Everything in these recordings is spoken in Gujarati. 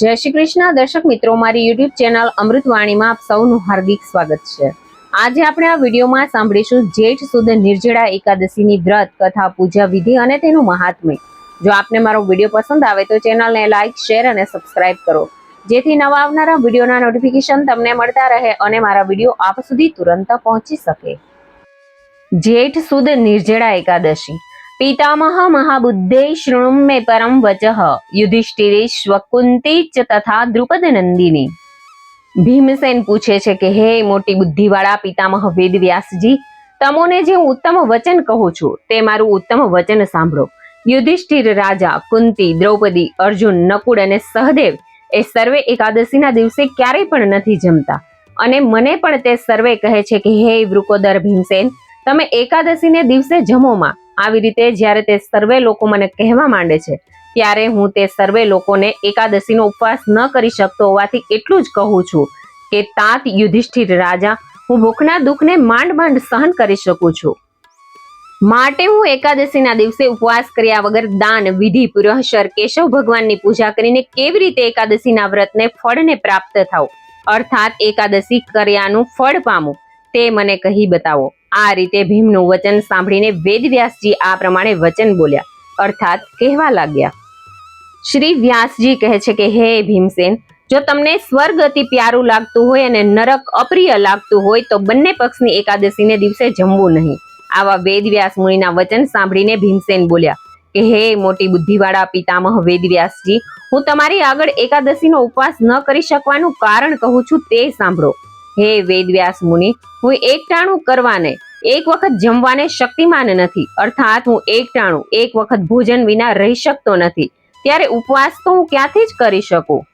જય શ્રી કૃષ્ણ. દર્શક મિત્રો, મારી યુટ્યુબ ચેનલ અમૃતવાણીમાં આપ સૌનું હાર્દિક સ્વાગત છે. આજે આપણે આ વિડીયોમાં સાંભળીશું જેઠ સુદ નિર્જળા એકાદશીની વ્રત, કથા, પૂજા વિધિ અને તેનું મહાત્મ્ય. જો આપને મારો વીડિયો પસંદ આવે તો ચેનલને લાઇક શેર અને સબસ્ક્રાઇબ કરો. જેથી નવા આવનારા વિડીયોના નોટિફિકેશન તમને મળતા રહે અને મારા વીડિયો આપ સુધી તુરંત પહોંચી શકે. જેઠ સુદ નિર્જળા એકાદશી. પિતામહ મહાબુદ્ધે શૃણુમ મે પરમ વચઃ યુધિષ્ઠિરે સ્વકુંતી ચ તથા દ્રુપદ નંદિની ભીમસેન પૂછે છે કે હે મોટી બુદ્ધિવાળા પિતામહ વેદ વ્યાસજી તમોને જે ઉત્તમ વચન કહું છું, તે મારું ઉત્તમ વચન સાંભળો. યુધિષ્ઠિર રાજા, કુંતી, દ્રૌપદી, અર્જુન, નકુળ અને સહદેવ એ સર્વે એકાદશીના દિવસે ક્યારેય પણ નથી જમતા. અને મને પણ તે સર્વે કહે છે કે, હે વૃકોદર ભીમસેન, તમે એકાદશીને દિવસે જમોમાં આવી રીતે જ્યારે તે સર્વે લોકો મને કહેવા માંડે છે, ત્યારે હું તે સર્વે લોકોને એકાદશીનો ઉપવાસ ન કરી શકતો હોવાથી એટલું જ કહું છું કે તાત યુધિષ્ઠિર રાજા, હું ભૂખના દુઃખને માંડ માંડ સહન કરી શકું છું. માટે હું એકાદશીના દિવસે ઉપવાસ કર્યા વગર દાન, વિધિ, પુરહસર, કેશવ ભગવાનની પૂજા કરીને કેવી રીતે એકાદશીના વ્રતને ફળને પ્રાપ્ત થાવ અર્થાત એકાદશી કર્યાનું ફળ પામું, તે મને કહી બતાવો. આ રીતે ભીમનું વચન સાંભળીને વેદવ્યાસજી આ પ્રમાણે વચન બોલ્યા. અર્થાત કહેવા લાગ્યા. શ્રી વ્યાસજી કહે છે કે, હે ભીમસેન, જો તમને સ્વર્ગ અતિ પ્યારું લાગતું હોય અને નરક અપ્રિય લાગતું હોય તો બંને પક્ષની એકાદશીને દિવસે જમવું નહીં. આવા વેદવ્યાસ મુનિના વચન સાંભળીને ભીમસેન બોલ્યા, કે હે મોટી બુદ્ધિવાળા પિતામહ વેદવ્યાસજી, હું તમારી આગળ એકાદશીનો ઉપવાસ ન કરી શકવાનું કારણ કહું છું તે સાંભળો. હે વેદવ્યાસ મુનિ, હું એકટાણું કરવાને, એક વખત જમવાને શક્તિમાન નથી. અર્થાત હું એકટાણું એક વખત ભોજન વિના રહી શકતો નથી. ત્યારે ઉપવાસ તો હું ક્યાંથી જ કરી શકું?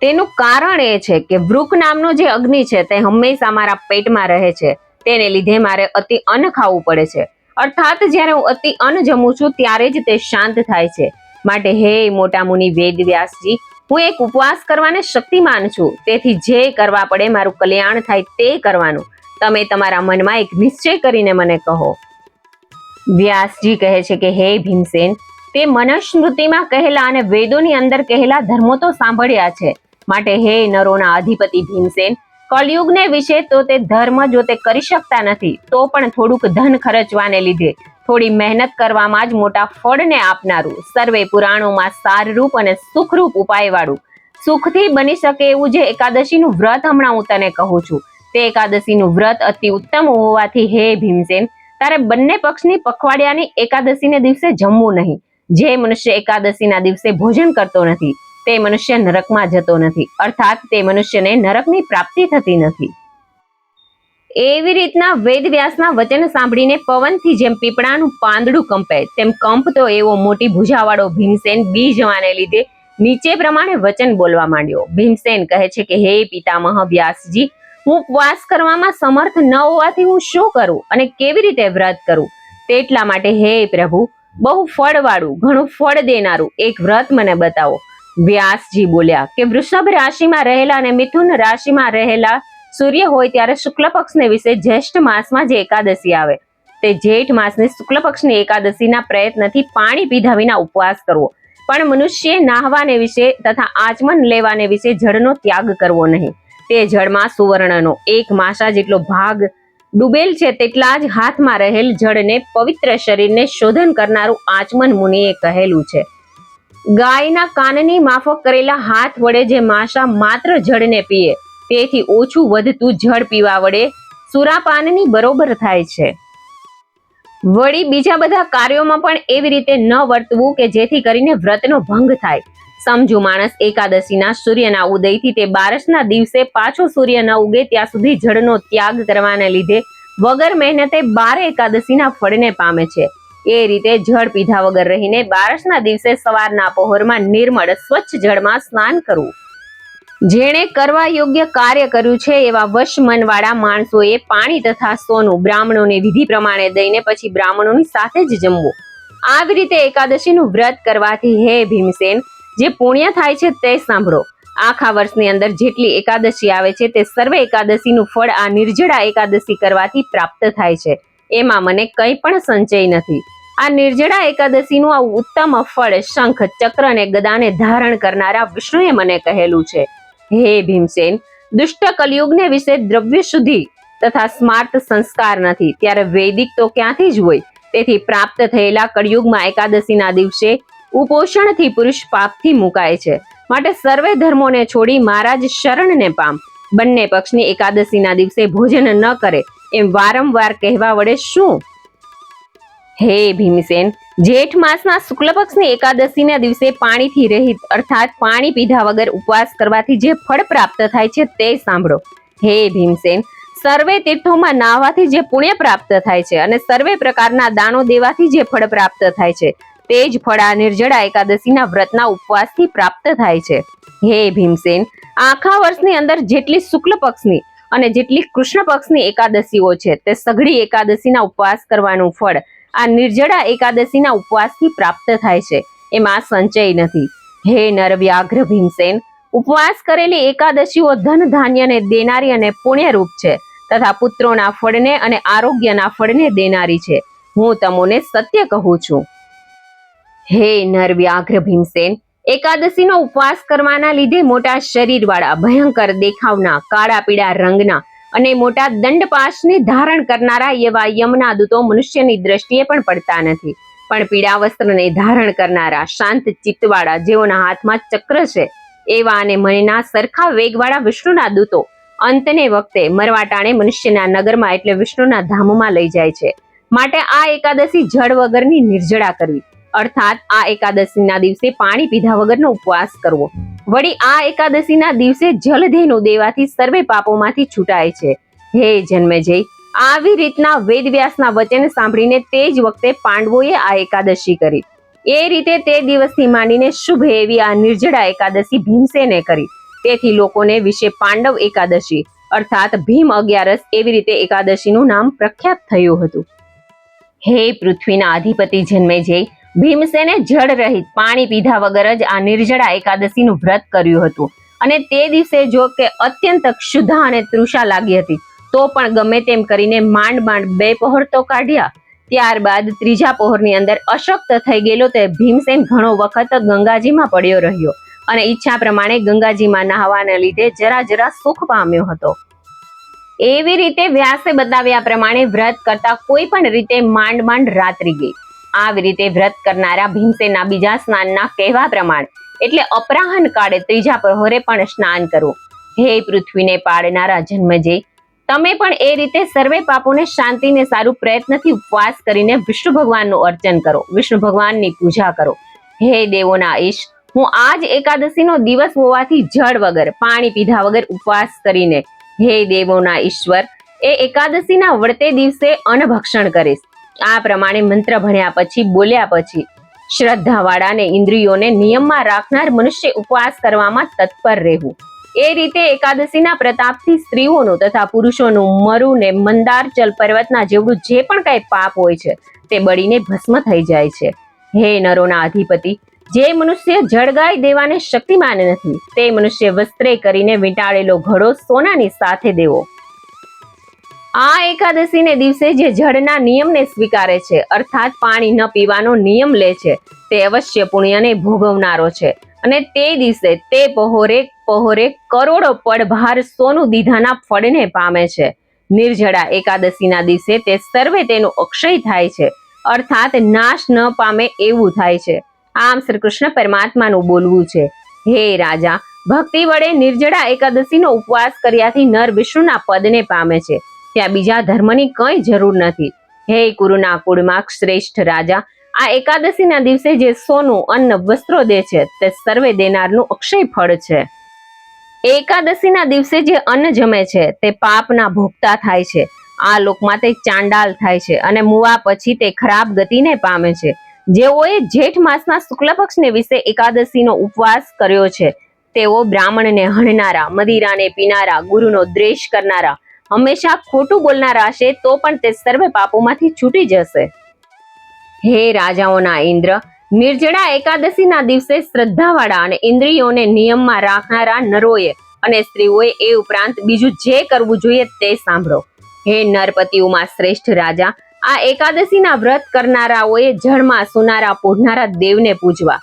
તેનું કારણ એ છે કે વૃક નામનો જે અગ્નિ છે તે હંમેશા મારા પેટમાં રહે છે. તેને લીધે મારે અતિ અન્ન ખાવું પડે છે. અર્થાત જ્યારે હું અતિ અન્ન જમું છું, ત્યારે જ તે શાંત થાય છે. માટે હે મોટા મુનિ વેદવ્યાસજી હું એક ઉપવાસ કરવાને શક્તિમાન છું. તેથી જે કરવા પડે મારું કલ્યાણ થાય તે કરવાનું. તમે તમારા મનમાં એક નિશ્ચય કરીને મને કહો. વ્યાસજી કહે છે કે, હે ભીમસેન, તે મનુસ્મૃતિમાં કહેલા અને વેદોની અંદર કહેલા ધર્મો તો સાંભળ્યા છે. માટે હે નરોના અધિપતિ ભીમસેન કળયુગને વિશે તો તે ધર્મ જો તે કરી શકતા નથી, તો પણ થોડુંક ધન ખર્ચવાને લીધે થોડી મહેનત કરવામાં જ મોટા ફળને આપનારું સર્વે પુરાણોમાં સારરૂપ અને સુખરૂપ ઉપાયવાળું. સુખથી બની શકે એવું જે એકાદશીનું વ્રત હમણાં હું તને કહું છું. તે એકાદશીનું વ્રત અતિ ઉત્તમ હોવાથી હે ભીમસેન, તારે બંને પક્ષની પખવાડિયાની એકાદશીને દિવસે જમવું નહીં. જે મનુષ્ય એકાદશીના દિવસે ભોજન કરતો નથી તે મનુષ્ય નરકમાં જતો નથી. અર્થાત તે મનુષ્યને નરકની પ્રાપ્તિ થતી નથી. એવી રીતના વેદવ્યાસના વચન સાંભળીને પવનથી જેમ પીપળાનું પાંદડું કંપે, તેમ કંપતો એવો મોટી ભૂજાવાળો ભીમસેન બી જવાને લીધે નીચે પ્રમાણે વચન બોલવા માંડ્યો. ભીમસેન કહે છે કે, હે પિતામહ વ્યાસજી, હું ઉપવાસ કરવામાં સમર્થ ન હોવાથી હું શું કરું અને કેવી રીતે વ્રત કરું? તેટલા માટે, હે પ્રભુ, બહુ ફળવાળું, ઘણું ફળ દેનારું એક વ્રત મને બતાવો. વ્યાસજી બોલ્યા કે વૃષભ રાશિમાં રહેલા અને મિથુન રાશિમાં રહેલા સૂર્ય હોય ત્યારે શુક્લ પક્ષને વિશે જ્યેષ્ઠ માસમાં જે એકાદશી આવે, તે જેઠ માસની શુક્લ પક્ષની એકાદશીના પ્રયત્નથી પાણી પીધા વિના ઉપવાસ કરવો. પણ મનુષ્ય નાહવાને વિશે તથા આચમન લેવાને વિશે જળનો ત્યાગ કરવો નહીં. તે જળમાં સુવર્ણનો એક માસા જેટલો ભાગ ડૂબેલ છે તેટલા જ હાથમાં રહેલ જળને પવિત્ર શરીરને શોધન કરનારું આચમન મુનિએ કહેલું છે. ગાયના કાનની માફક કરેલા હાથ વડે જે માસા માત્ર જળને પીએ, તેથી ઓછું વધતું જળ પીવા વડે સુરાપાનની બરોબર થાય છે. વળી બીજા બધા કાર્યોમાં પણ એવી રીતે ન વર્તવું કે જેથી કરીને વ્રતનો ભંગ થાય. સમજુ માણસ એકાદશીના સૂર્યના ઉદયથી તે બારસના દિવસે પાછો સૂર્ય ન ઉગે ત્યાં સુધી જળનો ત્યાગ કરવાને લીધે વગર મહેનતે બારે એકાદશીના ફળને પામે છે. એ રીતે જળ પીધા વગર રહીને બારસના દિવસે સવારના પહોરમાં નિર્મળ સ્વચ્છ જળમાં સ્નાન કરવું. જેણે કરવા યોગ્ય કાર્ય કર્યું છે એવા વશ મનવાળા માણસોએ પાણી તથા સોનું બ્રાહ્મણોને વિધિ પ્રમાણે દઈને પછી બ્રાહ્મણોની સાથે જ જમવું. આવી રીતે એકાદશીનું વ્રત કરવાથી હે ભીમસેન, જે પુણ્ય થાય છે તે સાંભળો. આખા વર્ષની અંદર જેટલી એકાદશી આવે છે તે સર્વે એકાદશીનું ફળ આ નિર્જળા એકાદશી કરવાથી પ્રાપ્ત થાય છે. એમાં મને કંઈ પણ સંચય નથી. આ નિર્જળા એકાદશીનું આ ઉત્તમ ફળ શંખ, ચક્ર અને ગદાને ધારણ કરનારા વિષ્ણુએ મને કહેલું છે. હે ભીમસેન, દુષ્ટ કલયુગને વિશે દ્રવ્ય શુદ્ધિ તથા સ્માર્ટ સંસ્કાર નથી. ત્યારે વૈદિક તો ક્યાંથી જ હોય? તેથી પ્રાપ્ત થયેલા કળિયુગમાં એકાદશીના દિવસે ઉપોષણથી પુરુષ પાપથી મુકાય છે. માટે સર્વે ધર્મોને છોડી મહારાજ શરણને પામ. બંને પક્ષની એકાદશીના દિવસે ભોજન ન કરે. એમ વારંવાર કહેવા વડે શું? હે ભીમસેન, જેઠ માસના શુક્લ પક્ષની એકાદશીના દિવસે પાણીથી રહિત, અર્થાત પાણી પીધા વગર ઉપવાસ કરવાથી જે ફળ પ્રાપ્ત થાય છે તે સાંભળો. હે ભીમસેન, સર્વે તીર્થોમાં નાહવાથી જે પુણ્ય પ્રાપ્ત થાય છે અને સર્વે પ્રકારના દાનો દેવાથી જે ફળ પ્રાપ્ત થાય છે, તે જ ફળ આ નિર્જળા એકાદશીના વ્રતના ઉપવાસથી પ્રાપ્ત થાય છે. હે ભીમસેન, આખા વર્ષની અંદર જેટલી શુક્લ પક્ષની અને જેટલી કૃષ્ણ પક્ષની એકાદશીઓ છે, તે સઘળી એકાદશીના ઉપવાસ કરવાનું ફળ, આ નિર્જળા એકાદશીના ઉપવાસથી પ્રાપ્ત થાય છે. એમાં સંચય નથી. હે નર વ્યાઘ્ર ભીમસેન, ઉપવાસ કરેલી એકાદશીઓ ધન ધાન્યને દેનારી અને પુણ્યરૂપ છે, તથા પુત્રોના ફળને અને આરોગ્યના ફળને દેનારી છે. હું તમને સત્ય કહું છું. હે નર વ્યાઘ્ર ભીમસેન એકાદશીનો ઉપવાસ કરવાના લીધે મોટા શરીરવાળા ભયંકર દેખાવના, કાળા પીળા રંગના અને મોટા દંડપાશને ધારણ કરનારા એવા યમના દૂતો મનુષ્યની દ્રષ્ટિએ પણ પડતા નથી. પણ પીળા વસ્ત્રને ધારણ કરનારા શાંત ચિત્તવાળા જેઓના હાથમાં ચક્ર છે, એવા અને મનના સરખા વેગવાળા વિષ્ણુના દૂતો અંતને વખતે મરવાટાણે મનુષ્યના નગરમાં એટલે વિષ્ણુના ધામમાં લઈ જાય છે. માટે આ એકાદશી જળ વગરની નિર્જળા કરવી. અર્થાત આ એકાદશીના દિવસે પાણી પીધા વગરનો ઉપવાસ કરવો. વળી આ એકાદશીના દિવસે જલધેનુ દેવાથી સર્વે પાપોમાંથી છૂટાય છે. હે જન્મેજય આવી રીતના વેદવ્યાસના વચન સાંભળીને તે જ વખતે પાંડવોએ આ એકાદશી કરી. એ રીતે તે દિવસથી માંડીને શુભ એવી આ નિર્જળા એકાદશી ભીમસેને કરી. તેથી લોકોને વિશે પાંડવ એકાદશી, અર્થાત ભીમ અગિયારસ એવી રીતે એકાદશીનું નામ પ્રખ્યાત થયું હતું. હે પૃથ્વીના અધિપતિ જન્મેજય ભીમસેને જળ રહિત પાણી પીધા વગર જ આ નિર્જળા એકાદશીનું વ્રત કર્યું હતું. અને તે દિવસે જો કે અત્યંત ક્ષુધા અને તૃષા લાગી હતી, તો પણ ગમે તેમ કરીને માંડ માંડ બે પહોર તો કાઢ્યા. ત્યારબાદ ત્રીજા પહોરની અંદર અશક્ત થઈ ગયેલો તે ભીમસેન ઘણો વખત ગંગાજીમાં પડ્યો રહ્યો અને ઈચ્છા પ્રમાણે ગંગાજીમાં નહાવાને લીધે જરા જરા સુખ પામ્યો હતો. એવી રીતે વ્યાસે બતાવ્યા પ્રમાણે વ્રત કરતા કોઈ પણ રીતે માંડ માંડ રાત્રિ ગઈ. આવી રીતે વ્રત કરનારા ભીમસેનના બીજા સ્નાનના કહેવા પ્રમાણે. એટલે અપરાહન કાળે ત્રીજા પ્રહોરે પણ સ્નાન કરવું હે પૃથ્વીને પાડનારા જન્મજે, તમે પણ એ રીતે સર્વે પાપોને શાંતિને સારું પ્રયત્નથી ઉપવાસ કરીને વિષ્ણુ ભગવાનનું અર્ચન કરો, વિષ્ણુ ભગવાનની પૂજા કરો. હે દેવોના ઈશ, હું આજ એકાદશીનો દિવસ હોવાથી જળ વગર, પાણી પીધા વગર ઉપવાસ કરીને, હે દેવોના ઈશ્વર, એ એકાદશીના વળતે દિવસે અન્નભક્ષણ કરીશ. આ પ્રમાણે મંત્ર ભણ્યા પછી, બોલ્યા પછી શ્રદ્ધાવાળાને, ઇન્દ્રિયોને નિયમમાં રાખનાર મનુષ્ય ઉપવાસ કરવામાં તત્પર રહેવું. એ રીતે એકાદશીના પ્રતાપથી સ્ત્રીઓનું તથા પુરુષોનું મરુ ને મંદારચલ પર્વતના જેવડું જે પણ કઈ પાપ હોય છે, તે બળીને ભસ્મ થઈ જાય છે. હે નરોના અધિપતિ, જે મનુષ્ય જળગાઈ દેવાને શક્તિમાન નથી, તે મનુષ્ય વસ્ત્રે કરીને વીંટાળેલો ઘડો સોનાની સાથે દેવો. આ એકાદશીને દિવસે જે જળના નિયમને સ્વીકારે છે, અર્થાત પાણી ન પીવાનો નિયમ લે છે, તે અવશ્ય પુણ્યને ભોગવનારો છે. અને તે દિવસે તે પહોરે પહોરે કરોડો પડભાર સોનું દીધાના ફળને પામે છે. નિર્જળા એકાદશીના દિવસે તે સર્વે તેનું અક્ષય થાય છે, અર્થાત નાશ ન પામે એવું થાય છે. આમ શ્રી કૃષ્ણ પરમાત્માનું બોલવું છે, હે રાજા, ભક્તિ વડે નિર્જળા એકાદશીનો ઉપવાસ કર્યાથી નર વિષ્ણુના પદને પામે છે. ત્યાં બીજા ધર્મની કંઈ જરૂર નથી. હે કુરુના કુળમાં શ્રેષ્ઠ રાજા, આ એકાદશીના દિવસે જે સોનું, અન્ન, વસ્ત્રો દે છે, તે સર્વે દેનારનું અક્ષય ફળ છે. એકાદશીના દિવસે જે અન્ન જમે છે, તે પાપના ભોગતા થાય છે. આ લોકમાં તે ચાંડાલ થાય છે અને મુવા પછી તે ખરાબ ગતિને પામે છે. જેઓએ જેઠ માસના શુક્લ પક્ષને વિશે એકાદશીનો ઉપવાસ કર્યો છે, તેઓ બ્રાહ્મણને હણનારા, મદિરાને પીનારા, ગુરુનો દ્વેષ કરનારા હંમેશા ખોટું બોલનારા હશે તો પણ તે સર્વે પાપોમાંથી છૂટી જશે. હે રાજાઓના ઇન્દ્ર, નિર્જળા એકાદશીના દિવસે શ્રદ્ધાવાળા અને ઇન્દ્રિયોને નિયમમાં રાખનારા નરોએ અને સ્ત્રીઓએ એ ઉપરાંત બીજું જે કરવું જોઈએ તે સાંભળો. હે નરપતિઓમાં શ્રેષ્ઠ રાજા, આ એકાદશીના વ્રત કરનારાઓએ જળમાં સુનારા પોઢનારા દેવને પૂજવા.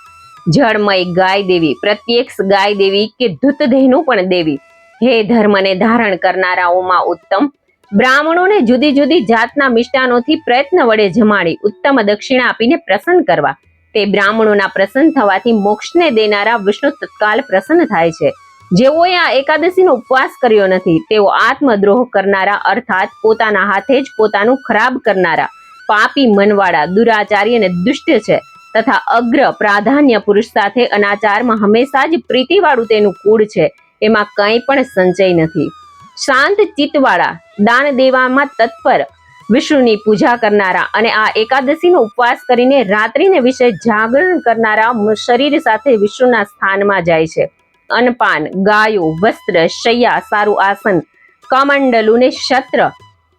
જળમય ગાય દેવી, પ્રત્યક્ષ ગાય દેવી કે ધૂતદેહનું પણ દેવી. હે ધર્મને ધારણ કરનારાઓમાં ઉત્તમ. બ્રાહ્મણોને જુદી જુદી જાતના મિષ્ટાનોથી પ્રયત્ન વડે જમાડી ઉત્તમ દક્ષિણા આપીને પ્રસન્ન કરવા. તે બ્રાહ્મણોના પ્રસન્ન થવાથી મોક્ષને દેનારા વિષ્ણુ તત્કાલ પ્રસન્ન થાય છે. જેઓએ આ એકાદશીનો ઉપવાસ કર્યો નથી, તેઓ આત્મદ્રોહ કરનારા અર્થાત પોતાના હાથે જ પોતાનું ખરાબ કરનારા, પાપી મનવાળા, દુરાચારી અને દુષ્ટ છે તથા અગ્ર પ્રાધાન્ય પુરુષ સાથે અનાચારમાં હંમેશા જ પ્રીતિવાળું તેનું કુળ છે. એમાં કંઈ પણ સંચય નથી. શાંત ચિત્તવાળા દાન દેવામાં તત્પર વિષ્ણુની પૂજા કરનારા અને આ એકાદશીનો ઉપવાસ કરીને રાત્રિને વિશે જાગરણ કરનારા શરીર સાથે વિષ્ણુના સ્થાનમાં જાય છે. અન્નપાન, ગાયો, વસ્ત્ર, શૈયા, સારું આસન કમંડલું ને શસ્ત્ર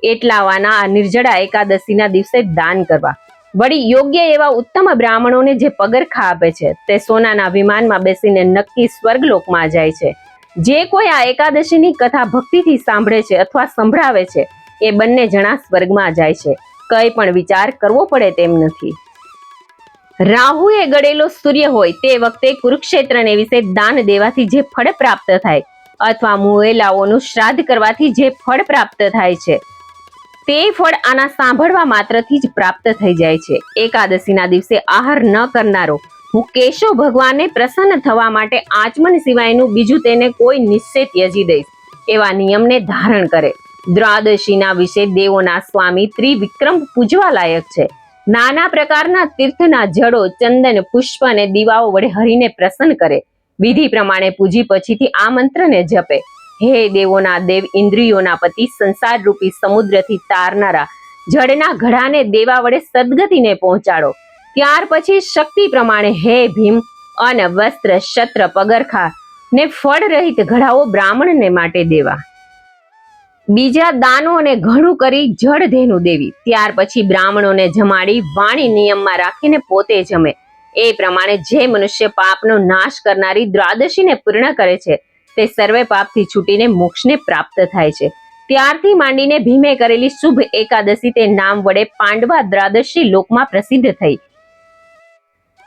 એટલાવાના આ નિર્જળા એકાદશીના દિવસે દાન કરવા. વળી યોગ્ય એવા ઉત્તમ બ્રાહ્મણોને જે પગરખા આપે છે, તે સોનાના વિમાનમાં બેસીને નક્કી સ્વર્ગલોકમાં જાય છે. જે કોઈ આ એકાદશીની કથા ભક્તિથી સાંભળે છે અથવા સંભળાવે છે, એ બંને જણા સ્વર્ગમાં જાય છે. કઈ પણ વિચાર કરવો પડે તેમ નથી. રાહુએ ગળેલો સૂર્ય હોય તે વખતે કુરુક્ષેત્રને વિશે દાન દેવાથી જે ફળ પ્રાપ્ત થાય અથવા મુએલાઓનું શ્રાદ્ધ કરવાથી જે ફળ પ્રાપ્ત થાય છે, તે ફળ આના સાંભળવા માત્રથી જ પ્રાપ્ત થઈ જાય છે. એકાદશીના દિવસે આહાર ન કરનારો હું કેશવ ભગવાનને પ્રસન્ન થવા માટે આચમન સિવાયનું બીજું તેને કોઈ નિશ્ચય ત્યજી દઈશ, એવા નિયમને ધારણ કરે. દ્વાદશીના વિશે દેવોના સ્વામી ત્રિવિક્રમ પૂજવા લાયક છે. નાના પ્રકારના તીર્થના જળો ચંદન, પુષ્પ અને દીવાઓ વડે હરીને પ્રસન્ન કરે. વિધિ પ્રમાણે પૂજી પછીથી આ મંત્રને જપે. હે દેવોના દેવ ઇન્દ્રિયોના પતિ સંસાર રૂપી સમુદ્રથી તારનારા જળના ઘડાને દેવા વડે સદગતિને પહોંચાડો. ત્યાર પછી શક્તિ પ્રમાણે હે ભીમ અને વસ્ત્ર શત્ર પગરખા ને ફળ રહિત ઘડાઓ બ્રાહ્મણને માટે દેવા. બીજા દાનો અને ઘણું કરી જળ ધેનું દેવી. ત્યાર પછી બ્રાહ્મણોને જમાડી વાણી નિયમમાં રાખીને પોતે જમે. એ પ્રમાણે જે મનુષ્ય પાપનો નાશ કરનારી દ્વાદશીને પૂર્ણ કરે છે, તે સર્વે પાપથી છૂટીને મોક્ષને પ્રાપ્ત થાય છે. ત્યારથી માંડીને ભીમે કરેલી શુભ એકાદશી તે નામ વડે પાંડવા દ્વાદશી લોકમાં પ્રસિદ્ધ થઈ.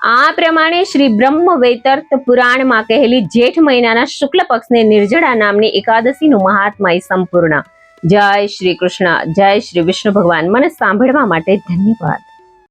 આ પ્રમાણે શ્રી બ્રહ્મ વૈતર્ત પુરાણમાં કહેલી જેઠ મહિનાના શુક્લ પક્ષને નિર્જળા નામની એકાદશીનું મહાત્મા સંપૂર્ણ. જય શ્રી કૃષ્ણ, જય શ્રી વિષ્ણુ ભગવાન. મને સાંભળવા માટે ધન્યવાદ.